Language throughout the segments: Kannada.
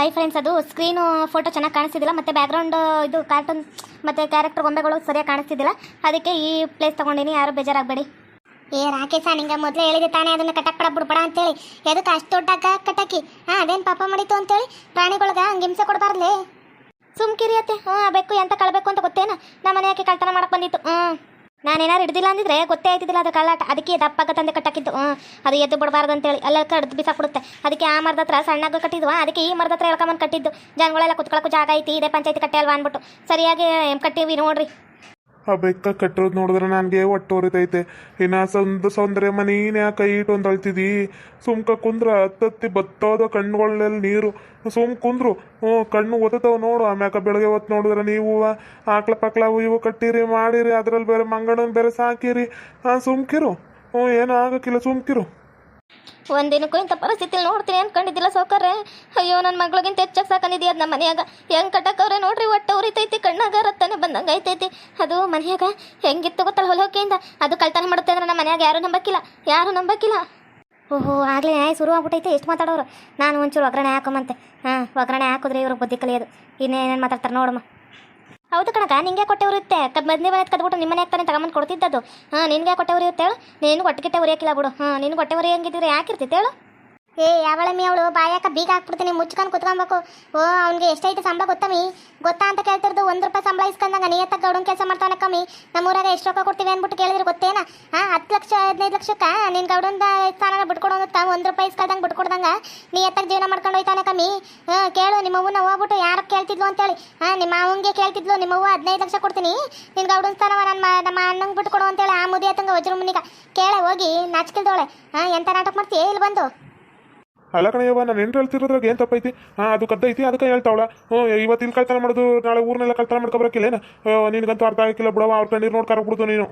ಹಾಯ್ ಫ್ರೆಂಡ್ಸ್ ಅದು ಸ್ಕ್ರೀನು ಫೋಟೋ ಚೆನ್ನಾಗಿ ಕಾಣಿಸ್ತಿದ್ದಿಲ್ಲ ಮತ್ತು ಬ್ಯಾಕ್ಗ್ರೌಂಡ್ ಇದು ಕಾರ್ಟೂನ್ ಮತ್ತು ಕ್ಯಾರೆಕ್ಟರ್ ಗೊಂಬೆಗಳು ಸರಿಯಾಗಿ ಕಾಣಿಸ್ತಿದ್ದಿಲ್ಲ. ಅದಕ್ಕೆ ಈ ಪ್ಲೇಸ್ ತೊಗೊಂಡಿನಿ ಯಾರು ಬೇಜಾರಾಗಬೇಡಿ. ಏ ರಾಕೇಶ ನಿಂಗೆ ಮೊದಲೇ ಹೇಳಿದೆ ತಾನೇ ಅದನ್ನು ಕಟಕ್ ಪಡ ಬಿಡ್ಬೇಡ ಅಂತೇಳಿ. ಎದಕ್ಕೆ ಅಷ್ಟು ದೊಡ್ಡ ಕಟಕಿ? ಹಾಂ ಅದೇನು ಪಾಪ ಮಾಡಿತು ಅಂತೇಳಿ. ಪ್ರಾಣಿಗಳಿಗೆ ಹಂಗೆ ಹಿಂಸೆ ಕೊಡಬಾರ್ಲೆ ಸುಮ್ಕಿರಿಯತ್ತೆ ಹ್ಞೂ ಬೇಕು ಎಂತ ಕಳಬೇಕು ಅಂತ ಗೊತ್ತೇನ? ನಮ್ಮ ಮನೆ ಯಾಕೆ ಕಳ್ತನ ಮಾಡಕ್ಕೆ ಬಂದಿತ್ತು? ಹ್ಞೂ ನಾನೇನಾರು ಹಿಡ್ದಿಲ್ಲ ಅಂದಿದ್ರೆ ಗೊತ್ತೇ ಆಯ್ತಿದ್ದಿಲ್ಲ ಅದು ಕಳ್ಳಾಟ. ಅದಕ್ಕೆ ದಪ್ಪಾಗ ತಂದೆ ಕಟ್ಟಾಕಿದ್ದು ಅದು ಎದ್ದು ಬಿಡಬಾರ್ದು ಅಂತೇಳಿ. ಅಲ್ಲ, ಕಡ್ದು ಬಿಸಾಕ್ಬಿಡುತ್ತೆ. ಅದಕ್ಕೆ ಆ ಮರದ ಹತ್ರ ಸಣ್ಣಗ ಕಟ್ಟಿದ್ವಾ? ಅದಕ್ಕೆ ಈ ಮರದ ಹತ್ರ ಎಳ್ಕೊಂಬಂದು ಕಟ್ಟಿದ್ದು. ಜನಗಳೆಲ್ಲ ಕುತ್ಕೊಳಕ್ಕೂ ಜಾಗ ಐತಿ, ಇದೇ ಪಂಚಾಯತಿ ಕಟ್ಟೆ ಅಲ್ವಾ ಅಂದ್ಬಿಟ್ಟು. ಸರಿಯಾಗಿ ಕಟ್ಟಿವಿ ನೋಡ್ರಿ. ಆ ಬೆಕ್ಕ ಕಟ್ಟಿರೋದು ನೋಡಿದ್ರೆ ನನಗೆ ಒಟ್ಟು ಹೊರಿತೈತೆ ಇನ್ನು ಸಂದ ಸೌಂದರ್ಯ ಮನೀನೇ ಕೈ ಇಟ್ಟು ಅಳ್ತಿದಿ. ಸುಮ್ಕ ಕುಂದ್ರೆ ಹತ್ತತ್ತಿ ಬತ್ತೋದ ಕಣ್ಣುಗಳಲ್ಲಿ ನೀರು. ಸುಮ್ ಕುಂದ್ರು, ಹ್ಞೂ, ಕಣ್ಣು ಒತ್ತತಾವ ನೋಡು. ಆಮ್ಯಾಕ ಬೆಳಗ್ಗೆ ಹೊತ್ತು ನೋಡಿದ್ರೆ ನೀವು ಆಕ್ಳ ಪಕ್ಳ ಇವು ಕಟ್ಟಿರಿ, ಮಾಡಿರಿ, ಅದ್ರಲ್ಲಿ ಬೇರೆ ಮಂಗಣ ಬೇರೆ ಸಾಕಿರಿ. ಹಾಂ ಸುಮ್ಕಿರು. ಹ್ಞೂ, ಏನೂ ಆಗೋಕ್ಕಿಲ್ಲ, ಸುಮ್ಕಿರು. ಒಂದಿನಕ್ಕೂ ಇಂಥ ಪರಿಸ್ಥಿತಿಲಿ ನೋಡ್ತೀನಿ ಅನ್ಕೊಂಡಿದ್ದಿಲ್ಲ ಸೌಕರ್ಯ ಅಯ್ಯೋ ನನ್ನ ಮಗಳಿಗಿಂತ ಹೆಚ್ಚಾಗಿ ಸಾಕಂದಿದ್ಯ ಅದು ನಮ್ಮ ಹೆಂಗ್ ಹೆಂಗೆ ಕಟ್ಟಕ್ಕವ್ರೆ ನೋಡ್ರಿ, ಒಟ್ಟು ಉರಿತೈತಿ, ಕಣ್ಣಾಗ ರತ್ತನೆ ಬಂದಂಗೆ ಐತೈತಿ ಅದು ಮನೆಯಾಗ ಹೆಂಗಿತ್ತು ಗೊತ್ತಲ್ಲ ಹೊಲೋಕೆಯಿಂದ ಅದು ಕಳ್ತನ ಮಾಡುತ್ತೆ ಅಂದ್ರೆ ನಮ್ಮ ಮನೆಯಾಗ ಯಾರೂ ನಂಬಕ್ಕಿಲ್ಲ ಯಾರೂ ನಂಬಕ್ಕಿಲ್ಲ ಓಹೋ, ಆಗಲೇ ನ್ಯಾಯ ಶುರು ಆಗ್ಬಿಟ್ಟೈತೆ ಎಷ್ಟು ಮಾತಾಡೋರು? ನಾನು ಒಂಚೂರು ಒಗ್ಗರಣೆ ಹಾಕೋಮಂತೆ ಹಾಂ, ಒಗ್ಗರಣೆ ಹಾಕಿದ್ರೆ ಇವ್ರಿಗೆ ಬುದ್ಧಿ ಕಲಿಯೋದು. ಇನ್ನೇನೇನು ಮಾತಾಡ್ತಾರೆ ನೋಡಮ್ಮ. ಹೌದು ಕಣಕ ನಿಂಗೆ ಕೊಟ್ಟೆವ್ರು ಇರುತ್ತೆ ಬಂದೇ ಮನೆ ಕದ್ಬಿಟ್ಟು ನಿಮ್ಮನೆ ತಾನೆ ತಗೊಂಬಂದು ಕೊಡ್ತಿದ್ದದು? ಹಾಂ, ನಿನ್ಗೆ ಕೊಟ್ಟೆವ್ರು ಇರುತ್ತೆ ಹೇಳು? ನೀನು ಹೊಟ್ಟೆಗಿಟ್ಟೆ ಉರಿಯಕ್ಕಿಲ್ಲ ಬಿಡು. ಹಾಂ ನೀನು ಹೊಟ್ಟೆ ಉರಿಯಂಗಿದ್ರೆ ಯಾಕಿರ್ತಿತ್ತು ಹೇಳು? ಏ, ಯಾವಳಮ್ಮಿ ಅವಳು, ಬಾಯಾಕ ಬೀಗ ಹಾಕ್ಬಿಡ್ತೀನಿ ಮುಚ್ಕೊಂಡು ಕುತ್ಕೊಬೇಕು ಓ, ಅವ್ನಿಗೆ ಎಷ್ಟೈತೆ ಸಂಬಳ ಗೊತ್ತಮ್ಮಿ? ಗೊತ್ತಾ ಅಂತ ಕೇಳ್ತಿರ್ದು ಒಂದು ರೂಪಾಯಿ ಸಂಬಳ ಇಸ್ಕೊಂಡಂಗ ನೀಯತ್ತ ಗೌಡನ್ ಕೆಲಸ ಮಾಡ್ತಾವನ ಕಮ್ಮಿ? ನಮ್ಮೂರಾಗ ಎಷ್ಟು ರೊಕ್ಕ ಕೊಡ್ತೀವಿ ಅಂದ್ಬಿಟ್ಟು ಕೇಳಿದ್ರೆ, ಗೊತ್ತೇನ? ಹಾ, ಹತ್ತು ಲಕ್ಷ, ಹದಿನೈದು ಲಕ್ಷಕ್ಕೆ ನಿನ್ ಗೌಡನ್ ಸ್ಥಾನ ಬಿಟ್ಕೊಡೋದು ಒಂದು ರೂಪಾಯಿ ಇಸ್ಕೊಳ್ದಂಗೆ ಬಿಟ್ಕೊಡ್ದಂಗ? ನೀ ಎತ್ತಕ್ಕೆ ಜೀವನ ಮಾಡ್ಕೊಂಡು ಹೋಯ್ತಾನೆ ಕಮ್ಮಿ? ಹಾ, ಕೇಳು ನಿಮ್ಮ ಅವ್ವನ ಹೋಗ್ಬಿಟ್ಟು ಯಾರು ಕೇಳ್ತಿದ್ಲು ಅಂತೇಳಿ. ಹಾ, ನಿಮ್ಮ ಅವಂಗೆ ಕೇಳ್ತಿದ್ಲು ನಿಮ್ಮ ಅವ್ವ ಹದಿನೈದು ಲಕ್ಷ ಕೊಡ್ತೀನಿ. ನಿನ್ ಗೌಡನ್ ಸ್ಥಾನವ ನನ್ನ ನಮ್ಮ ಅಣ್ಣಂಗೆ ಬಿಟ್ಕೊಡು ಅಂತೇಳಿ ಆ ಮುದಿ ಹತ್ತಂಗ ವಜ್ರಮುನಿಗ ಕೇಳ, ಹೋಗಿ ನಾಚಿಕಿಲ್ದವಳೆ ಹಾ, ಎಂತ ನಾಟಕ ಮಾಡ್ತೀಯ, ಇಲ್ಲಿ ಬಂದು? ಅಲ್ಲ ಕಣಯ್ಯವ್ವ, ನಾನು ನೆಂಟ್ರು ಹೇಳ್ತಿರೋದ್ರಾಗ ಏನು ತಪ್ಪೈತಿ? ಹಾಂ, ಅದು ಕದ್ದೈತಿ, ಅದಕ್ಕೆ ಹೇಳ್ತಾವಳ. ಹ್ಞೂ ಇವತ್ತು ಇಲ್ಲಿ ಕಳ್ತನ ಮಾಡೋದು, ನಾಳೆ ಊರ್ನೆಲ್ಲ ಕಳ್ತನ ಮಾಡ್ಕೊಬರಕ್ಕಿಲ್ಲೇನ? ನಿನಗಂತೂ ಅರ್ಥ ಆಗಿಲ್ಲ ಬಿಡವ ಅವ್ರ ಕಣ್ಣೀರು ನೋಡಿ ಕರ್ಬಿಡ್ತು ನೀನು.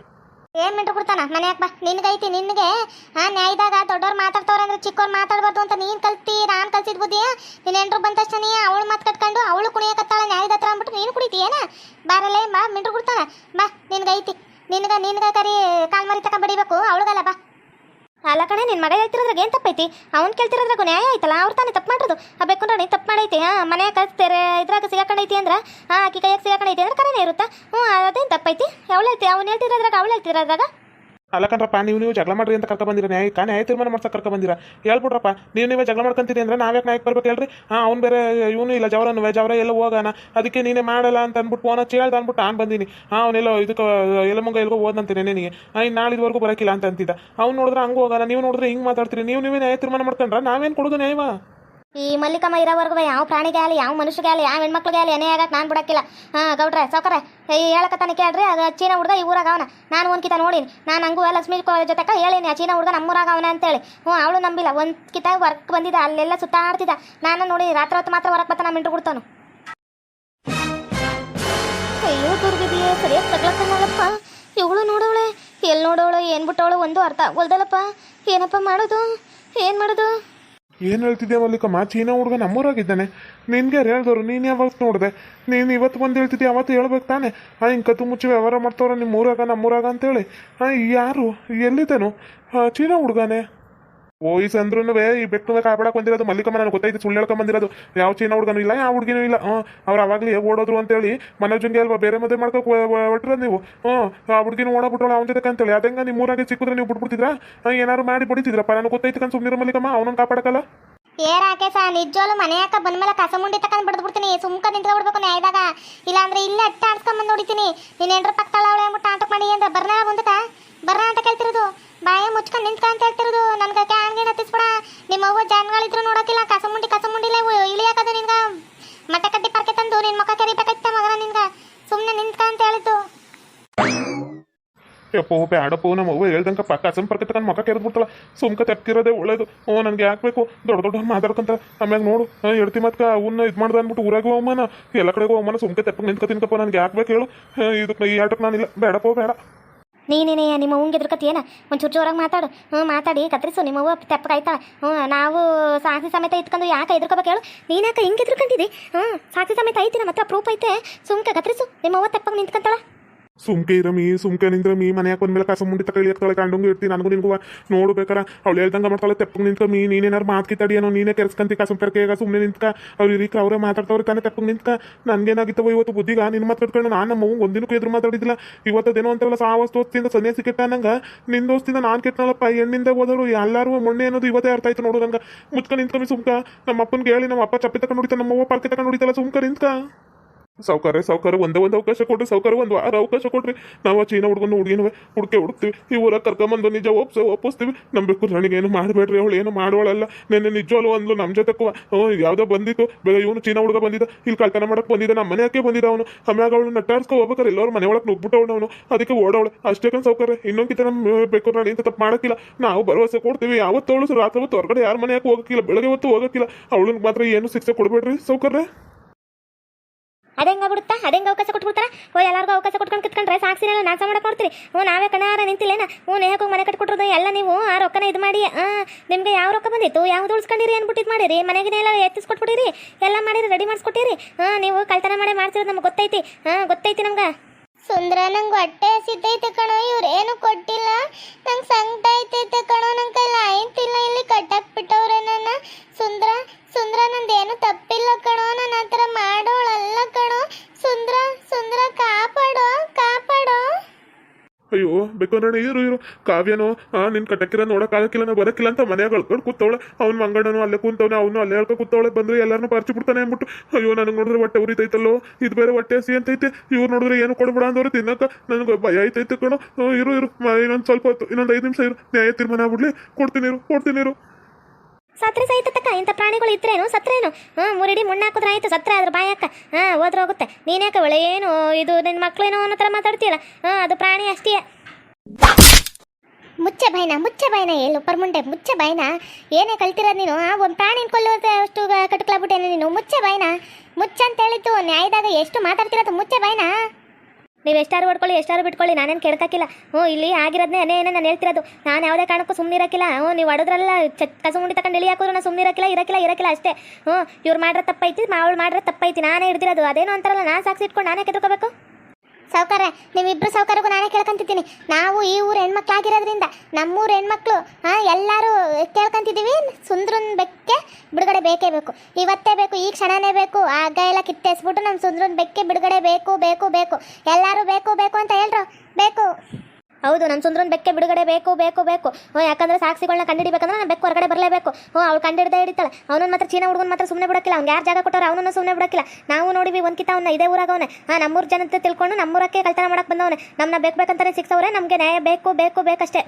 ಏನ್ ಮಿಂಟು ಕೊಡ್ತಾನ? ಮನ್ಯಾಗ ಬಾ, ನಿನ್ಗೈತಿ, ನಿನ್ಗೆ. ಆ ನ್ಯಾಯದಾಗ ದೊಡ್ಡವ್ರು ಮಾತಾಡ್ತವ್ರ ಅಂದ್ರೆ ಚಿಕ್ಕವ್ರು ಮಾತಾಡ್ಬಾರ್ದು ಅಂತ ನೀನ್ ಕಲ್ತಿ, ನಾನ್ ಕಲ್ಸಿದ್ ಬುದ್ಧಿ ನೀನ್ ಎಂಟ್ರು ಬಂದ ತಕ್ಷಣ ಅವಳು ಮಾತು ಕಟ್ಕೊಂಡು ಅವಳು ಕುಣಿಯಕತ್ತಾಳ, ನ್ಯಾಯದ ಹತ್ರ ಅಂದ್ಬಿಟ್ಟು ನೀನು ಕುಡಿತೀಯೇನ ಬಾರಲ್ಲೇ ಬಾ ಮಿಂಟು ಕೊಡ್ತಾನ. ಬಾ, ನಿನ್ಗೈತಿ. ನಿನ್ಗ ನಿನ್ಗ ಕರಿ ಕಾಲ್ ಮರಿ ತಕ ಬಡಿಬೇಕು, ಅವಳಿಗಲ್ಲ, ಬಾ. ಅಲ್ಲ ಕಣೆ ನಿನ್ನ ಮಗ ಹೇಳ್ತಿರೋದ್ರಾಗ ಏನು ತಪ್ಪೈತಿ? ಅವ್ನು ಕೇಳ್ತಿರೋದ್ರಾಗ ನ್ಯಾಯ ಆಯ್ತಲ್ಲ, ಅವ್ರು ತಾನೇ ತಪ್ಪು ಮಾಡಿರೋದು. ಆ ಬೇಕೊಂಡ್ರೆ ನೀನು ತಪ್ಪು ಮಾಡೈತಿ, ಹಾಂ, ಮನ್ಯಾಗ ಕಲ್ಸ್ತಾರೆ, ಇದ್ರಾಗ ಸಿಗಾಕೊಂಡೈತಿ ಅಂದ್ರೆ, ಹಾಂ, ಆಕಿ ಕೈಯಾಗ ಸಿಗಾಕೊಂಡೈತಿ ಅಂದ್ರೆ ಕರೆನೇ ಇರುತ್ತಾ? ಹ್ಞೂ ಅದೇನು ತಪ್ಪೈತಿ? ಅವಳು ಹೇಳ್ತಿ, ಅವ್ನು ಹೇಳ್ತಿರೋದ್ರಾಗ ಅವಳು ಹೇಳ್ತಿರೋದ್ರಾಗ? ಅಲ್ಲ ಕಣ್ರಪ್ಪ ನೀವು ನೀವು ಜಗಳ ಮಾಡ್ರಿ ಅಂತ ಕರ್ಕೊ ಬಂದಿರ ನ್ಯಾಯ ಕಾ ನ್ಯಾಯ ತೀರ್ಮಾನ ಮಾಡ್ಸಕ್ಕೆ ಕರ್ಕೊ ಬಂದಿರ. ಹೇಳ್ಬಿಟ್ರಪ್ಪ ನೀವು ನೀವೇ ಜಗಳ ಮಾಡ್ಕೊಂತೀರಿ ಅಂದ್ರೆ ನಾವ್ಯಾಕೆ ನಾಯಕ್ ಬರ್ಬೇಕು ಹೇಳ್ರಿ? ಹಾಂ, ಅವ್ನು ಬೇರೆ ಇವನು ಇಲ್ಲ, ಜವರನು ಜವರ ಎಲ್ಲ ಹೋಗೋಣ ಅದಕ್ಕೆ ನೀನೇ ಮಾಡಲ್ಲ ಅಂತ ಅಂದ್ಬಿಟ್ಟು ಫೋನ್ ಹಚ್ಚಿ ಹೇಳ್ದ ಅಂದ್ಬಿಟ್ಟು ನಾನು ಬಂದೀನಿ. ಹಾಂ ಅವನೆಲ್ಲ ಇದಕ್ಕೆ, ಎಲ್ಲ ಮುಂಗ ಎಲ್ಗೋ ಹೋದಂತೆ ನಿನಗೆ. ಇನ್ನು ನಾಳಿದ್ವರೆಗೂ ಬರೋಕ್ಕಿಲ್ಲ ಅಂತ ಅಂತಿದ್ದ. ಅವ್ನು ನೋಡಿದ್ರೆ ಹಂಗೆ ಹೋಗೋಣ ನೀವು ನೋಡಿದ್ರೆ ಹಿಂಗೆ ಮಾತಾಡ್ತೀರಿ. ನೀವು ನೀವೇ ನ್ಯಾಯ ತೀರ್ಮಾನ ಮಾಡ್ಕೊಂಡ್ರೆ, ನಾವೇನು ಕೊಡೋದು ನ್ಯಾಯವಾ? ಈ ಮಲ್ಲಿಕಮ್ಮ ಇರೋವರೆಗೂ ಯಾವ ಪ್ರಾಣಿಗೆ ಆಗಲಿ, ಯಾವ ಮನುಷ್ಯಗೆ ಆಗಲಿ, ಯಾವ ಹೆಣ್ಮಕ್ಳಿಗೆ ಆಗಲಿ, ಏನೇ ಆಗಕ್ಕೆ ನಾನು ಬಿಡಕ್ಕಿಲ್ಲ. ಹಾಂ, ಗೌಡ್ರೆ ಸೌಕರ್ರೆ ಹೇಳಕತ್ತಾನೆ ಕೇಳ್ರಿ ಅದು ಚೀನಾ ಹುಡುಗ ಈ ಊರಾಗ ಅವನ. ನಾನು ಒಂದು ಕಿತ ನೋಡೀನಿ. ನಾನು ಹಂಗೂ ಲಕ್ಷ್ಮೀ ಜೊತೆಗೆ ಹೇಳೀನಿ, ಆ ಚೀನಾ ಹುಡುಗ ನಮ್ಮೂರಾಗ ಅವನ ಅಂತೇಳಿ. ಹ್ಞೂ, ಅವಳು ನಂಬಿಲ್ಲ. ಒಂದು ಕಿತ ವರ್ಕ್ ಬಂದಿದ್ದ ಅಲ್ಲೆಲ್ಲ ಸುತ್ತಾಡ್ತಿದ್ದ. ನಾನು ನೋಡಿ ರಾತ್ರಿ ಹೊತ್ತು ಮಾತ್ರ ಹೊರಗೆ ಬರ್ತಾನೆ ಮಿಂಟು ಕೊಡ್ತಾನು ಅಯ್ಯೋ, ದುರ್ಗಿದೆಯೇ, ಸರಿಯಾಗಿ ಇವಳು ನೋಡವಳೆ ಎಲ್ಲಿ ನೋಡವಳು, ಏನು ಬಿಟ್ಟವಳು, ಒಂದು ಅರ್ಥ ಹೊಲ್ದಲ್ಲಪ್ಪ ಏನಪ್ಪ ಮಾಡೋದು? ಏನು ಮಾಡೋದು? ಏನು ಹೇಳ್ತಿದ್ದೆ ಮಲ್ಲಿಕಮ್ಮ ಚೀನಾ ಹುಡುಗ ನಮ್ಮೂರಾಗಿದ್ದಾನೆ. ನಿನ್ಗೆ ಹೇಳ್ದವ್ರು ನೀನು ಯಾವತ್ತು ನೋಡಿದೆ? ನೀನು ಇವತ್ತು ಬಂದು ಹೇಳ್ತಿದ್ದೆ ಅವತ್ತು ಹೇಳ್ಬೇಕು ತಾನೆ. ಹಾಂ ಹಿಂಗೆ ಕತ್ತು ಮುಚ್ಚಿ ವ್ಯವಹಾರ ಮಾಡ್ತವ್ರ ನಿಮ್ಮ ಊರಾಗ ನಮ್ಮೂರಾಗ ಅಂತೇಳಿ. ಹಾಂ ಯಾರು? ಎಲ್ಲಿದ್ದಾನು? ಚೀನಾ ಹುಡುಗನೇ. ಓಯ್ಸ್ ಅಂದ್ರೂ ಈ ಬೆಟ್ಟದ ಕಾಪಾಡಕ್ ಬಂದಿರೋದು ಮಲ್ಲಿಕಮ್ಮ ನನಗೆ ಗೊತ್ತಾಯ್ತು ಸುಳ್ಳು ಹೇಳ್ಕೊಂಡ್ ಬಂದಿರೋದು. ಯಾವ ಚೀನಾ ಹುಡುಗನೂ ಇಲ್ಲ, ಯಾವ ಹುಡುಗಿನೂ ಇಲ್ಲ. ಹ್ಞೂ ಅವ್ರು ಅವಾಗಲೇ ಓಡೋದ್ರು ಅಂತೇಳಿ ಮನೋಜಂಗೆ ಅಲ್ವಾ, ಬೇರೆ ಮದುವೆ ಮಾಡ್ಕೊಕ್ ಹೊಟ್ಟಿರೋದು ನೀವು? ಹ್ಞೂ ಆ ಹುಡುಗಿನ ಓಡೋಬಿಟ್ರಲ್ಲ ಅವ್ನ ಜೊತೆ ಅಂತೇಳಿ. ಅದಂಗ ನಿಮ್ಮ ಊರಾಗೆ ಸಿಕ್ಕಿದ್ರೆ ನೀವು ಬಿಟ್ಬಿಡ್ತಿದ್ರ? ಏನಾರು ಮಾಡಿ ಬಡಿತಿದ್ರಪ್ಪ ನನಗೆ ಗೊತ್ತಾಯ್ತು ಕಣ್ ಸುಮ್ಮನೆ ಮಲ್ಲಿಕಮ್ಮ, ಅವನನ್ನು ಕಾಪಾಡಕಲ್ಲ ಏ ರಾಕೇಶ, ನಿಜವಾಗ್ಲು ಬಂದ ಬಂದ್ಮೇಲೆ ಕಸ ಮುಂಡಿ ತಕೊಂಡ್ ಬಿಡ್ದು ಬಿಡ್ತೀನಿ ಸುಮ್ಕ ನಿಂತ್ಕೊಬಿಡ್ಬೇಕು ನ್ಯಾಯದಾಗ. ಇಲ್ಲಾಂದ್ರೆ ಇಲ್ಲೇ ಅಟ್ಟ ಆಡ್ಸ್ಕೊಂಡ್ ಬಂದು ಹೊಡಿತೀನಿ. ನೀನ್ ಎಂಟ್ರ ಪಕ್ಕಲ್ಲ ಅವಳೆ ಅಂದ್ಬಿಟ್ಟು ಆಟಕ್ ಮಾಡಿ ಅಂದ್ರೆ ಬರ್ನ ಮುಂದಕ ಬರ್ನ ಅಂತ ಕೇಳ್ತಿರೋದು. ಬಾಯ ಮುಚ್ಕೊಂಡು ನಿಂತ್ಕ ಅಂತ ಹೇಳ್ತಿರೋದು ನನ್ಗೆ ಕ್ಯಾನ್ಗೇನ್ ಹತ್ತಿಸ್ಬಿಡ ನಿಮ್ಮ ಅವ್ವ ಜನಗಳಿದ್ರು ನೋಡಕ್ಕಿಲ್ಲ ಕಸ ಮುಂಡಿ ಕಸ ಮುಂಡಿಲೇ ಇಳಿಯಾಕದು ನಿನ್ಗ ಮಟ್ಟೆ ಕಟ್ಟಿ ಪರ್ಕೆ ತಂದು ನಿನ್ ಮುಖ ಕರಿಬೇಕೈತ ಮಗನ ನಿನ್ಗ ಸುಮ್ನೆ ನಿಂತ್ಕ ಅಂತ ಹೇಳಿದ್ದು ಯಪ್ಪೋ ಬ್ಯಾಡಪ್ಪೋ ನಮ್ಮ ಅವ್ವ ಹೇಳ್ದಂಗೆ ಪಕ್ಕ ಸಂಪರ್ಕ ತಗೊಂಡು ಮಕ್ಕ ಕೆರೆದ್ಬಿಡ್ತಾಳ ಸುಮ್ಕ ತೆಪ್ಕಿರೋದೇ ಒಳ್ಳೇದು. ಓ, ನನಗೆ ಯಾಕಬೇಕು? ದೊಡ್ಡ ದೊಡ್ಡ ಮಾತಾಡ್ಕೊಂತ ಆಮ್ಯಾಗ ನೋಡು ಹೇಳ್ತಿ ಮತ್ತೆ ಅವನ್ನ ಇದು ಮಾಡ್ದೆ ಅಂದ್ಬಿಟ್ಟು ಊರಾಗ ಅವಮಾನ. ಎಲ್ಲ ಕಡೆಗೂ ಅವಮಾನ, ಸುಮ್ಕೆ ತೆಪ್ಪ ನಿಂತ್ಕ ತಿನ್ಕಪ್ಪ, ನನಗೆ ಯಾಕಬೇಕು ಹೇಳು? ಇದಕ್ಕೆ ಈ ಆಟಕ್ಕೆ ನಾನಿಲ್ಲ. ಬೇಡಪ್ಪೋ ಬೇಡ ನೀನೇನೇ ನಿಮ್ಮ ಅವ್ವಂಗೆ ಒಂದು ಒಂಚೂರು ಜೋರಾಗಿ ಮಾತಾಡು. ಹ್ಞೂ ಮಾತಾಡಿ, ಕತ್ರಿಸು, ನಿಮ್ಮ ಅವ್ವ ಕಾಯ್ತಾ ಹ್ಞೂ ನಾವು ಸಾಕ್ಷಿ ಸಮೇತ ಇಟ್ಕೊಂಡು ಯಾಕೆ ಎದುರ್ಕೋಬೇಕು ಹೇಳು? ನೀನ್ಯಾಕೆ ಹಿಂಗೆ ಎದುರ್ಕೊಂತಿದ್ದಿ ಹ್ಞೂ ಸಾಕ್ಷಿ ಸಮೇತ ಐತಿ, ನಮ್ಮ ಹತ್ರ ಪ್ರೂಫ್ ಐತೆ. ಸುಮ್ಕೆ ಕತ್ರಿಸು, ನಿಮ್ಮ ಅವ್ವ ತೆಪ್ಪಗೆ ನಿಂತ್ಕೊಂತಾಳ. ಸುಮ್ಕೆ ಇರಮಿ ಸುಮ್ಕೆ ನಿಂದ್ರಮಿ ಮನ್ಯಾಗ ಬಂದ್ಮೇಲೆ ಕಸ ಮುಂಡಿ ತಕೊಳ್ಳಿ ಎತ್ತಳೆ ಕಂಡಂಗೆ ಇರ್ತೀನಿ ನನಗೂ ನಿನ್ಗೂ ನೋಡ್ಬೇಕಾರ ಅವಳು ಹೇಳ್ದಂಗ ಮಾಡ್ತಾಳೆ, ತೆಪ್ಪಗೆ ನಿಂತ್ಕಮಿ, ನೀನೇನಾರು ಮಾತು ಕಿತ್ತಾಡಿಯೇನೋ, ನೀನೇ ಕೆರ್ಸ್ಕಂತಿ ಕಸ ಈಗ ಸುಮ್ಮನೆ ನಿಂತ್ಕ. ಅವ್ರು ಇರೀಕ ಅವರೇ ಮಾತಾಡ್ತಾವ್ರೆ ತಾನೇ ತೆಪ್ಪಗೆ ನಿಂತ್ಕ. ನನಗೇನಾಗಿತ್ತವ ಇವತ್ತು ಬುದ್ಧಿಗ? ನಿನ್ನ ಮಾತು ಕಟ್ಕೊಂಡು ನಾನು ನಮ್ಮ ಒಂದಿನಕ್ಕೂ ಎದುರು ಮಾತಾಡಿದಿಲ್ಲ ಇವತ್ತದೇನೋ ಅಂತಾರಲ್ಲ ಸಾವಸ್ ದೋಸ್ತಿಂದ ಸನ್ಯಾಸಿ ಕೆಟ್ಟ ನಂಗ ನಿನ್ನ ದೋಸ್ತಿಂದ ನಾನು ಕೆಟ್ಟನಲ್ಲಪ್ಪ, ಹೆಣ್ಣಿಂದ ಹೋದವರು ಎಲ್ಲರೂ ಮೊನ್ನೆ ಅನ್ನೋದು ಇವತ್ತೇ ಅರ್ಥ ಆಯ್ತು ನೋಡು ನಂಗೆ. ಮುಚ್ಕೊಂಡು ನಿಂತ್ಕಮಿ ಸುಮ್ಕ. ನಮ್ಮ ಅಪ್ಪನಿಗೆ ಹೇಳಿ ನಮ್ಮ ಅಪ್ಪ ಚಪ್ಪಿ ತಕೊಂಡು ಹೊಡಿತಾನೆ ನಮ್ಮ ಅವ್ವ ಪಾರ್ಕೆ ತಕೊಂಡು ಹೊಡಿತಲ್ಲ ಸುಮ್ಕ ನಿಂತ್ಕ. ಸಾವುಕಾರ ಸಾವುಕಾರ, ಒಂದೇ ಒಂದು ಅವಕಾಶ ಕೊಡ್ರಿ, ಸಾವುಕಾರ ಒಂದು ವಾರ ಅವಕಾಶ ಕೊಡ್ರಿ. ನಾವು ಚೀನಾ ಹುಡುಗನ ಹುಡುಗಿನ ಹುಡುಕೆ ಹುಡುಕ್ತೀವಿ. ಈ ಊರ ಕರ್ಕೊಂಬಂದು ನಿಜ ಒಪ್ಸ, ಒಪ್ಪಿಸ್ತೀವಿ. ನಂಬೇಕು ನನಗೆ ಏನು ಮಾಡಬೇಡ್ರಿ, ಅವಳು ಏನು ಮಾಡೋಳಲ್ಲ ನೆನ್ನೆ ನಿಜವಲ್ಲೂ ಅಂದ್ಲು ನಮ್ಮ ಜೊತೆ ಯಾವುದೋ ಬಂದಿತ್ತು. ಬೇಗ ಇವನು ಚೀನಾ ಹುಡುಗ ಬಂದಿದ್ದ. ಇಲ್ಲಿ ಕಳ್ತನ ಮಾಡಕ್ಕೆ ಬಂದಿದ್ದ. ನಮ್ಮ ಮನೆ ಯಾಕೆ ಬಂದಿದ್ದ ಅವನು? ಆಮ್ಯಾಗ ಅವಳು ನಟ್ಟಾಡ್ಸ್ಕೊ ಹೋಗ್ಬೇಕಾರೆ ಎಲ್ಲರೂ ಮನೆ ಒಳಗೆ ನುಗ್ಬಿಟ್ಟವಳು ಅವನು. ಅದಕ್ಕೆ ಓಡವಳು. ಅಷ್ಟೇ ಕನ್ ಸೌಕರ್ಯ ಇನ್ನೊಂದು ನಮ್ಮ ಬೇಕು ನಾಳೆ ಇಂಥ ತಪ್ಪು ಮಾಡೋಕ್ಕಿಲ್ಲ. ನಾವು ಭರವಸೆ ಕೊಡ್ತೀವಿ. ಯಾವತ್ತವಳು ರಾತ್ರಿ ಹೊತ್ತು ಹೊರಗಡೆ ಯಾರ ಮನೆ ಯಾಕೆ ಹೋಗಕ್ಕಿಲ್ಲ, ಬೆಳಗ್ಗೆ ಹೊತ್ತು ಹೋಗಕ್ಕಿಲ್ಲ. ಅವಳಿಗೆ ಮಾತ್ರ ಏನು ಶಿಕ್ಷೆ ಕೊಡಬೇಡ್ರಿ ಸಾವುಕಾರ? ಅದಂಗ ಬಿಡುತ್ತಾ ಅದಂಗ ಅವಕಾಶ ಕೊಟ್ಬಿಡ್ತಾರ? ಓ, ಎಲ್ಲರಿಗೂ ಅವಕಾಶ ಕೊಟ್ಕೊಂಡು ಕಿತ್ಕೊಂಡ್ರೆ ಸಾಕ್ಸಿನಲ್ಲ ನಾಶ ಮಾಡಕ್ ನೋಡ್ತೀರಿ ಹ್ಞೂ, ನಾವೇ ಕಣಾರ ನಿಂತಿಲ್ಲೇನ? ಹ್ಞೂ ನೇಹಕ್ಕೆ ಮನೆ ಕಟ್ಕೊಟ್ರದು ಎಲ್ಲ ನೀವು ಆ ರೊಕ್ಕನ ಇದು ಮಾಡಿ ನಿಮ್ಗೆ ಯಾವ ರೊಕ್ಕ ಬಂದಿತ್ತು? ಯಾವ್ದು ಉಳ್ಸ್ಕೊಂಡಿರಿ ಇದು ಮಾಡಿರಿ? ಮನೆಗಿನ ಎಲ್ಲ ಎತ್ತಿಸ್ಕೊಟ್ಬಿಟ್ಟಿರಿ? ಎಲ್ಲ ಮಾಡಿರಿ ರೆಡಿ ಮಾಡಿಸ್ಕೊಟ್ಟಿರಿ? ಹಾಂ, ನೀವು ಕಳ್ತನ ಮಾಡಿ ಮಾಡ್ಸಿರೋದು ನಮ್ಗೆ ಗೊತ್ತೈತಿ. ಹಾ, ಗೊತ್ತೈತಿ ನಮ್ಗ. ಸುಂದ್ರ, ನಂಗೆ ಹೊಟ್ಟೆ ಹಸಿತೈತೆ ಕಣ, ಇವ್ರು ಏನು ಕೊಟ್ಟಿಲ್ಲ. ಬೇಕಾದ್ರೆ ಇರು ಇರು. ಕಾವ್ಯನೋ, ಆ, ನಿನ್ ಕಟಕಿರ ನೋಡಕ್ ಆಗಕ್ಕಿಲ್ಲ ನಾ ಬರಕ್ಕಿಲ್ಲ ಅಂತ ಮನೆಯಾಗ ಅಳ್ಕೊಂಡು ಕೂತವಳೆ. ಅವ್ನ ಮಂಗಡನು ಅಲ್ಲೇ ಕೂತವನೆ, ಅವನು ಅಲ್ಲೇ ಹೇಳ್ಕೊ ಕೂತವಳೆ. ಬಂದ್ರೆ ಎಲ್ಲಾರನ್ನೂ ಪರ್ಚಿ ಬಿಡ್ತಾನೆ ಅಂದ್ಬಿಟ್ಟು, ಅಯ್ಯೋ, ನನಗೆ ನೋಡಿದ್ರೆ ಹೊಟ್ಟೆ ಉರಿತೈತಲ್ಲೋ. ಇದು ಬೇರೆ ಹೊಟ್ಟೆ ಹಸಿ ಅಂತೈತೆ. ಇವ್ರು ನೋಡಿದ್ರೆ ಏನು ಕೊಡ್ಬೇಡ ಅಂದವ್ರು ತಿನ್ನಕ ನನಗೆ ಭಯ ಐತೈತೆ ಕಣೋ. ಇರು ಇರು. ಇನ್ನೊಂದು ಸ್ವಲ್ಪ ಹೊತ್ತು, ಇನ್ನೊಂದು ಐದು ನಿಮಿಷ ಇರು. ನ್ಯಾಯ ತೀರ್ಮಾನ ಆಗ್ಬಿಡ್ಲಿ. ಕೊಡ್ತೀನಿ ಇರು ಕೊಡ್ತೀನಿ ಇರು. ಸತ್ರೆ ಸಹಿತಕ್ಕ ಇಂಥ ಪ್ರಾಣಿಗಳು ಇದ್ರೇನು? ಸತ್ರೇನು? ಹಾಂ ಮುರಿಡಿ ಮುಣ್ಣಾಕಿದ್ರೆ ಆಯ್ತು, ಸತ್ರೆ ಅದ್ರ ಬಾಯಕ್ಕ ಹಾ, ಹೋದ್ರೆ ಹೋಗುತ್ತೆ. ನೀನ್ಯಾಕೆ ಒಳ್ಳೆ ಏನು ಇದು ನಿನ್ನ ಮಕ್ಳೇನೋ ಅನ್ನೋ ಥರ ಮಾತಾಡ್ತೀಯಲ್ಲ? ಹಾ ಅದು ಪ್ರಾಣಿ ಅಷ್ಟೇ. ಮುಚ್ಚೆ ಬಾಯ್ನ ಮುಚ್ಚೆ ಬಾಯ್ನ ಹೇಳು ಪರ್ಮುಂಡೆ ಮುಚ್ಚೆ ಬಾಯ್ನ ಏನೇ ಕಲ್ತಿರೋದು ನೀನು? ಒಂದು ಪ್ರಾಣಿ ಕೊಲ್ಲುವಂತೆ ಅಷ್ಟು ಕಟ್ಕೊಳ್ಬಿಟ್ಟೇನೆ ನೀನು? ಮುಚ್ಚೆ ಬಾಯ್ನ ಮುಚ್ಚ ಅಂತ ಹೇಳಿತ್ತು ನ್ಯಾಯದಾಗ ಎಷ್ಟು ಮಾತಾಡ್ತಿರೋದು ಮುಚ್ಚೆ ಬಾಯ್ನ ನೀವು ಎಷ್ಟಾರು ಹೊಡ್ಕೊಳ್ಳಿ, ಎಷ್ಟಾರು ಬಿಟ್ಕೊಳ್ಳಿ, ನಾನೇನು ಕೇಳ್ತಾಕಿಲ್ಲ. ಹ್ಞೂ, ಇಲ್ಲಿ ಆಗಿರೋದನ್ನೇ ಏನೇ ನಾನು ಹೇಳ್ತಿರೋದು. ನಾನು ಯಾವುದೇ ಕಾರಣಕ್ಕೂ ಸುಮ್ಮನೆ ಇರೋಕ್ಕಿಲ್ಲ ಹ್ಞೂ, ನೀವು ಹೊಡೆದ್ರಲ್ಲ ಕಸ ಮುಂಡಿ ತಗೊಂಡು ಇಳಿ ಹಾಕೋರು ನಾನು ಸುಮ್ಮನೆ ಇರಕ್ಕಿಲ್ಲ ಇರಕ್ಕಿಲ್ಲ ಇರೋಕ್ಕಿಲ್ಲ ಅಷ್ಟೇ. ಹ್ಞೂ, ಇವ್ರು ಮಾಡ್ರೆ ತಪ್ಪೈತಿ ಅವಳು ಮಾಡ್ರೆ ತಪ್ಪೈತಿ, ನಾನೇ ಹಿಡ್ದಿರೋದು. ಅದೇನು ಅಂತಾರಲ್ಲ, ನಾನು ಸಾಕ್ಷಿ ಇಟ್ಕೊಂಡು ನಾನೇ ಕೆದ್ಕೋಬೇಕು? ಸಾವುಕಾರ ನಿಮ್ಮಿಬ್ರು ಸಾವುಕಾರಗೂ ನಾನೇ ಕೇಳ್ಕೊಂತಿದ್ದೀನಿ. ನಾವು ಈ ಊರು ಹೆಣ್ಮಕ್ಳಾಗಿರೋದ್ರಿಂದ ನಮ್ಮೂರು ಹೆಣ್ಮಕ್ಳು ಹಾಂ ಎಲ್ಲರೂ ಕೇಳ್ಕೊಂತಿದ್ದೀವಿ. ಸುಂದ್ರನ ಬೆಕ್ಕೆ ಬಿಡುಗಡೆ ಬೇಕೇ ಬೇಕು. ಇವತ್ತೇ ಬೇಕು, ಈ ಕ್ಷಣನೇ ಬೇಕು ಆ ಹಗ್ಗ ಎಲ್ಲ ಕಿತ್ತೆಸ್ಬಿಟ್ಟು ನಮ್ಮ ಸುಂದ್ರನ ಬೆಕ್ಕೆ ಬಿಡುಗಡೆ ಬೇಕು ಬೇಕು ಬೇಕು. ಎಲ್ಲರೂ ಬೇಕು ಬೇಕು ಅಂತ ಹೇಳ್ರು. ಬೇಕು. ಹೌದು ನಮ್ಮ ಸುಂದ್ರನ್ ಬೆಕ್ಕೆ ಬಿಡುಗಡೆ ಬೇಕು ಬೇಕು ಬೇಕು. ಹ್ಞೂ, ಯಾಕಂದ್ರೆ ಸಾಕ್ಷಿಗಳನ್ನ ಕಂಡಿಡಿಬೇಕಂದ್ರೆ ನಾನು ಬೆಕ್ಕು ಹೊರಗಡೆ ಬರಲೇಬೇಕು. ಹ್ಞೂ, ಅವ್ಳು ಕಂಡಿಡ್ದೇ ಹಿಡಿತಾಳೆ. ಅವನನ್ನ ಮಾತ್ರ ಚೀನಾ ಹುಡುಗನ ಮಾತ್ರ ಸುಮ್ಮನೆ ಬಿಡಕ್ಕಿಲ್ಲ. ಅವ್ನು ಯಾರು ಜಾಗ ಕೊಟ್ಟವ್ರು ಅವನನ್ನು ಸುಮ್ಮನೆ ಬಿಡಕ್ಕಿಲ್ಲ. ನಾವು ನೋಡಿವಿ ಒಂದು ಕಿತ ಅವನ್ನ ಇದೇ ಊರಾಗ ಅವನೇ ಹಾಂ, ನಮ್ಮೂರು ಜನತೆ ತಿಳ್ಕೊಂಡು ನಮ್ಮೂರಕ್ಕೆ ಕಳ್ತನ ಮಾಡಕ್ಕೆ ಬಂದವನೆ. ನಮ್ಮನ್ನ ಬೇಕು ಬೇಕಂತಾನೆ ಸಿಕ್ಸವ್ರೆ, ನಮಗೆ ನ್ಯಾಯ ಬೇಕು ಬೇಕು, ಬೇಕಷ್ಟೇ.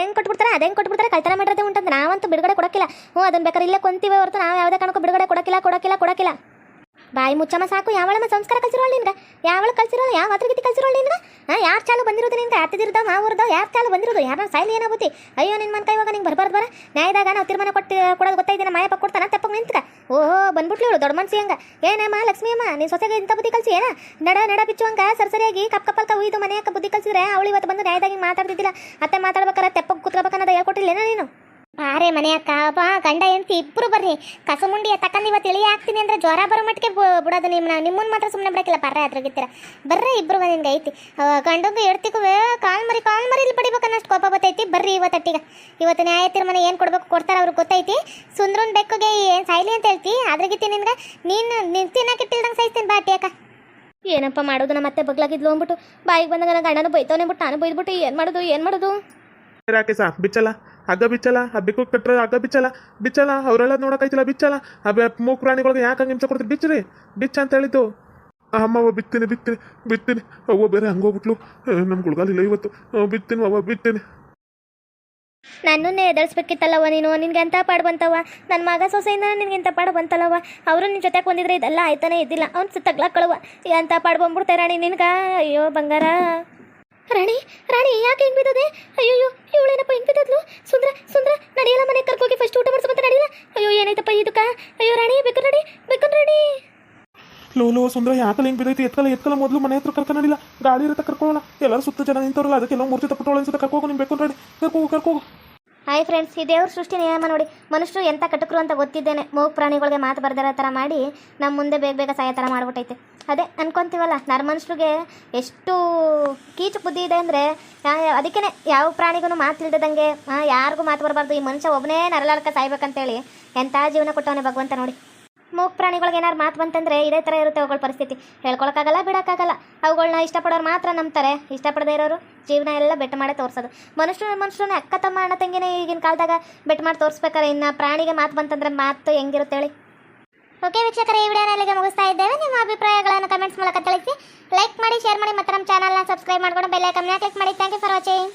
ಹೆಂಗೆ ಕೊಟ್ಬಿಡ್ತಾರೆ? ಅದೇನು ಕೊಟ್ಬಿಡ್ತಾರೆ? ಕಳ್ತನ ಮಾಡಿರೋದೇ ಉಂಟಂತ. ನಾವಂತೂ ಬಿಡುಗಡೆ ಕೊಡಕ್ಕಿಲ್ಲ. ಹ್ಞೂ ಅದನ್ನ ಬೇಕಾದ್ರೆ ಇಲ್ಲೇ ಕೊಂತೀವಿ ಹೊರತು, ನಾವು ಯಾವುದೇ ಕಾರಣಕ್ಕೂ ಬಿಡುಗಡೆ ಕೊಡಕ್ಕಿಲ್ಲ ಕೊಡಕ್ಕಿಲ್ಲ ಕೊಡಕ್ಕಿಲ್ಲ. ಬಾಯಿ ಮುಚ್ಚಮ್ಮ ಸಾಕು, ಯಾವಳಮ್ಮ ಸಂಸ್ಕಾರ ಕಲ್ಸಿರೋಳು ನಿನ್ಗೆ? ಯಾವಳ ಕಲ್ಸಿರೋಳು? ಯಾವ ಅದ್ರಗತಿ ಕಲ್ಸಿರೋಳು ನಿನ್ಗೆ? ಹಾಂ, ಯಾರು ಚಾಲು ಬಂದಿರೋದು ನಿನ್ಗೆ ಅತ್ತಿದಿರ್ದಾವ ಮಾವುರ್ದಾವ ಯಾರು ಚಾಲು ಬಂದಿರೋದು? ಯಾರು ಸಾಯ್ಲಿ ಏನಾಗುತ್ತೆ ಅಯ್ಯೋ ನಿನ್ನ ಮನ್ಕ ಇವಾಗ ನಿಂಗೆ ಬರ್ಬಾರ್ದು ಬರ. ನ್ಯಾಯದಾಗ ನಾವು ತೀರ್ಮಾನ ಕೊಟ್ಟು, ಕೊಡೋದು ಗೊತ್ತಾಯ್ದಿನ ಮಾಯಪ್ಪ ಕೊಡ್ತಾನ ತೆಪ್ಪಗೆ ನಿಂತ್ಕ ಓಹೋ, ಬಂದ್ಬಿಟ್ಲಿ ಇವಳು, ದೊಡ್ಡ ಮನ್ಸಿ ಹಂಗ. ಏನಮ್ಮ ಲಕ್ಷ್ಮಿ ಅಮ್ಮ ನೀನು ಸೊಸೆಗೆ ಇಂಥ ಬುದ್ಧಿ ಕಲ್ಸಿ ಏನ ನಡ ನಡ ಬಿಚ್ಚುವಂಗ, ಸರಿಸರಿಯಾಗಿ ಕಪ್ ಕಪ್ಪಲ್ಕ ಉಯ್ದು ಮನೆಯಕ್ಕ ಬುದ್ಧಿ ಕಲ್ಸಿದ್ರೆ, ಅವಳು ಇವತ್ತು ಬಂದು ನ್ಯಾಯದಾಗಿ ಮಾತಾಡ್ತಿದ್ದಿಲ್ಲ. ಅತ್ತೆ ಮಾತಾಡ್ಬೇಕಾರೆ ತೆಪ್ಪಗೆ ಕುತ್ಕೋಬೇಕನ್ನೋದು ಏನೋ ನೀನು? ಬಾರೆ ಮನೆಯಕ್ಕ ಬಾ ಗಂಡ ಎಂತಿ ಇಬ್ರು ಬರ್ರಿ. ಕಸಮುಂಡಿ ತಕ್ಕಂದು ಇವತ್ತು ಇಳಿ ಹಾಕ್ತೀನಿ ಅಂದ್ರೆ ಜ್ವರ ಬರೋ ಮಟ್ಟಿಗೆ ಬು- ಬಿಡೋದು ನಿಮ್ಮನ್ನ ನಿಮ್ಮನ್ನ ಮಾತ್ರ ಸುಮ್ಮನೆ ಬಿಡಕ್ಕಿಲ್ಲ ಬರ್ರೆ ಅದ್ರಾಗಿತ್ತೀರ. ಬರ್ರೆ ಇಬ್ರು ಬಂದಿಂಗೆ ಐತಿ. ಗಂಡಂಗೂ ಎಡ್ತಿಗೂ ಕಾಲ್ ಮರಿ ಕಾಲ್ ಮರಿ ಇಲ್ಲಿ ಪಡಿಬೇಕನ್ನಷ್ಟು ಕೋಪ ಬತ್ತೈತಿ ಬರ್ರಿ ಇವತ್ತಟ್ಟಿಗ ಇವತ್ತು ನ್ಯಾಯ ತೀರ್ಮಾನ ಏನು ಕೊಡ್ಬೇಕು ಕೊಡ್ತಾರೆ ಅವ್ರಿಗೆ ಗೊತ್ತೈತಿ. ಸುಂದ್ರನ್ ಬೆಕ್ಕಗೆ ಏನು ಸಾಯ್ಲಿ ಅಂತ ಹೇಳ್ತಿ. ಅದ್ರಾಗಿತ್ತಿ ನಿನ್ಗೆ ನೀನು ನಿನ್ ತಿನ್ನಕ್ಕಿಟ್ಟಿಲ್ದಂಗೆ ಸಾಯ್ತೀನಿ ಬಾ ಅಟ್ಟಿಯಕ್ಕ ಏನಪ್ಪ ಮಾಡೋದು? ನಮ್ಮ ಮತ್ತೆ ಬಗ್ಲಾಗಿದ್ಲು ಅಂದ್ಬಿಟ್ಟು. ಬಾಯಿಗೆ ಬಂದಾಗ ನನ್ನ ಗಂಡನ ಬೈತವನೇ ಬಿಟ್ಟು ನಾನು ಬೈದ್ಬಿಟ್ಟು ಏನು ಮಾಡೋದು? ಏನು ಮಾಡೋದು? ರಾಕೆ ಸಾ ಬಿಚ್ಚಲ್ಲ. ಹಗ್ಗ ಬಿಚ್ಚಲ್ಲ ಆ ಬೆಕ್ಕು ಕಟ್ಟರೆ ಹಗ್ಗ ಬಿಚ್ಚಲ ಬಿಚ್ಚಲ್ಲ ಅವರೆಲ್ಲ ನೋಡೋಕೈತಿಲ್ಲ ಬಿಚ್ಚಲ. ಆ ಮೂಕು ಪ್ರಾಣಿಗಳಿಗೆ ಯಾಕೆ ಹಿಂಸೆ ಕೊಡ್ತೀರಿ? ಬಿಚ್ಚರಿ, ಬಿಚ್ಚ ಅಂತ ಹೇಳಿದ್ದು. ಅಮ್ಮವ್ವ ಬಿತ್ತೀನಿ ಬಿತ್ತೀನಿ ಬಿತ್ತೀನಿ. ಅವ್ವ ಬೇರೆ ಹಂಗೋಗ್ಬಿಟ್ಲು ನಮ್ಮ ಗುಳ್ಗಾಲಿಲ್ಲ ಇವತ್ತು. ಬಿತ್ತೀನಿ, ಅವ್ವ ಬಿತ್ತೀನಿ. ನನ್ನನ್ನೇ ಎದರ್ಸ್ಬೇಕಿತ್ತಲ್ಲವ ನೀನು. ನಿನ್ಗೆ ಅಂತ ಪಾಡು ಬಂತವ ನನ್ನ ಮಗ ಸೊಸೆಯಿಂದ ನಿನ್ಗೆ ಎಂಥ ಪಾಡು ಬಂತಲ್ಲವ ಅವರು ನಿನ್ನ ಜೊತೆ ಬಂದಿದ್ರೆ ಇದೆಲ್ಲ ಆಯ್ತಾನೆ ಇದ್ದಿಲ್ಲ. ಅವ್ನು ತಗ್ಲಾಕಳುವ ಅಂತ ಪಾಡು ಬಂದ್ಬಿಡ್ತೇರಾಣಿ ನಿನ್ಗ? ಅಯ್ಯೋ ಬಂಗಾರ. ರಾಣಿ ರಾಣಿ, ಯಾಕೆ ಹಿಂಗೆ ಬಿದ್ದದೆ? ಅಯ್ಯೋ ಏನಪ್ಪ ಹಿಂಗೆ ಬಿದ್ದದ್ಲು? ಸುಂದ್ರ ಸುಂದ್ರ, ನಡೆಯಲ್ಲ ಮನೆ ಕರ್ಕೋಗಿ ಫಸ್ಟ್ ಊಟ ಮಾಡಿಸ್ಬಂತ ನಡೆಯಲ್ಲ? ಅಯ್ಯೋ, ಏನಾಯ್ತಪ್ಪ ಇದಕ್ಕ ಅಯ್ಯೋ, ರಾಣಿ ಬೇಕು ನಡಿ ಬೇಕು ನಡಿ ಲೋ ಲೋ, ಸುಂದ್ರ ಯಾಕಲ್ಲ ಹಿಂಗೆ ಬಿದ್ದೈತಿ? ಎತ್ಕಲ್ಲ ಎತ್ಕಲ್ಲ ಮೊದಲು ಮನೆ ಹತ್ರ ಕರ್ಕೊಂಡು ನಡಿಲ್ಲ. ಗಾಡಿ ಇರುತ್ತೆ ಕರ್ಕೊಳ್ಳೋಣ ಎಲ್ಲರೂ ಸುತ್ತ ಜನ ನಿಂತವ್ರಲ್ಲ ಅದಕ್ಕೆಲ್ಲ ಮೂರ್ತಿ ತಪ್ಪಟ್ಟೋಳ ಅನ್ಸುತ್ತೆ. ಕರ್ಕೋಗು ನಿಮ್ಗೆ ಬೇಕು ನೋಡಿ ಕರ್ಕೋಗು ಕರ್ಕೋಗು. ಹಾಯ್ ಫ್ರೆಂಡ್ಸ್ ಈ ದೇವ್ರ ಸೃಷ್ಟಿ ನಿಯಮ ನೋಡಿ. ಮನುಷ್ಯರು ಎಂಥ ಕಟಕರು ಅಂತ ಗೊತ್ತಿದ್ದೇನೆ. ಮೂಗು ಪ್ರಾಣಿಗಳಿಗೆ ಮಾತು ಬರ್ದಿರೋ ಥರ ಮಾಡಿ ನಮ್ಮ ಮುಂದೆ ಬೇಗ ಬೇಗ ಸಾಯೋ ಥರ ಮಾಡ್ಬಿಟ್ಟೈತೆ. ಅದೇ ಅನ್ಕೊಂತೀವಲ್ಲ, ನರ ಮನುಷ್ಯರಿಗೆ ಎಷ್ಟು ಕೀಚು ಬುದ್ಧಿ ಇದೆ ಅಂದರೆ ಅದಕ್ಕೇ ಯಾವ ಪ್ರಾಣಿಗೂ ಮಾತು ಇಲ್ದಂಗೆ ಯಾರಿಗೂ ಮಾತು ಬರಬಾರ್ದು. ಈ ಮನುಷ್ಯ ಒಬ್ಬನೇ ನರಲಾಡ್ಕ ಸಾಯ್ಬೇಕಂತೇಳಿ ಎಂಥ ಜೀವನ ಕೊಟ್ಟವನೇ ಭಗವಂತ ನೋಡಿ. ಮೂಗ್ ಪ್ರಾಣಿಗಳಿಗೆ ಏನಾರು ಮಾತು ಬಂತಂದ್ರೆ ಇದೇ ಥರ ಇರುತ್ತೆ ಅವುಗಳ ಪರಿಸ್ಥಿತಿ. ಹೇಳ್ಕೊಳಕ್ಕಾಗಲ್ಲ, ಬಿಡೋಕ್ಕಾಗಲ್ಲ. ಅವುಗಳನ್ನ ಇಷ್ಟಪಡೋರು ಮಾತ್ರ ನಂಬ್ತಾರೆ. ಇಷ್ಟಪಡದೇ ಇರೋರು ಜೀವನ ಎಲ್ಲ ಬೆಟ್ಟ ಮಾಡೇ ತೋರಿಸೋದು. ಮನುಷ್ಯರು ಮನುಷ್ಯರನ್ನ ಅಕ್ಕ ತಮ್ಮ ಅಣ್ಣ ತಂಗಿನೇ ಈಗಿನ ಕಾಲದಾಗ ಬೆಟ್ಟು ಮಾಡಿ ತೋರಿಸ್ಬೇಕಾರೆ ಇನ್ನು ಪ್ರಾಣಿಗೆ ಮಾತು ಬಂತಂದ್ರೆ ಮಾತು ಹೆಂಗಿರುತ್ತೆ ಹೇಳಿ. ಓಕೆ ವೀಕ್ಷಕರ, ಈ ವಿಡಿಯೋನ ಇಲ್ಲಿಗೆ ಮುಗಿಸ್ತಾ ಇದ್ದೇವೆ. ನಿಮ್ಮ ಅಭಿಪ್ರಾಯಗಳನ್ನು ಕಮೆಂಟ್ಸ್ ಮೂಲಕ ತಿಳಿಸಿ. ಲೈಕ್ ಮಾಡಿ ಶೇರ್ ಮಾಡಿ, ಮತ್ತು ನಮ್ಮ ಚಾನಲ್ನ ಸಬ್ಸ್ಕ್ರೈಬ್ ಮಾಡ್ಕೊಂಡು ಬೆಲ್ ಐಕನ್ನ ಕ್ಲಿಕ್ ಮಾಡಿ. Thank you for watching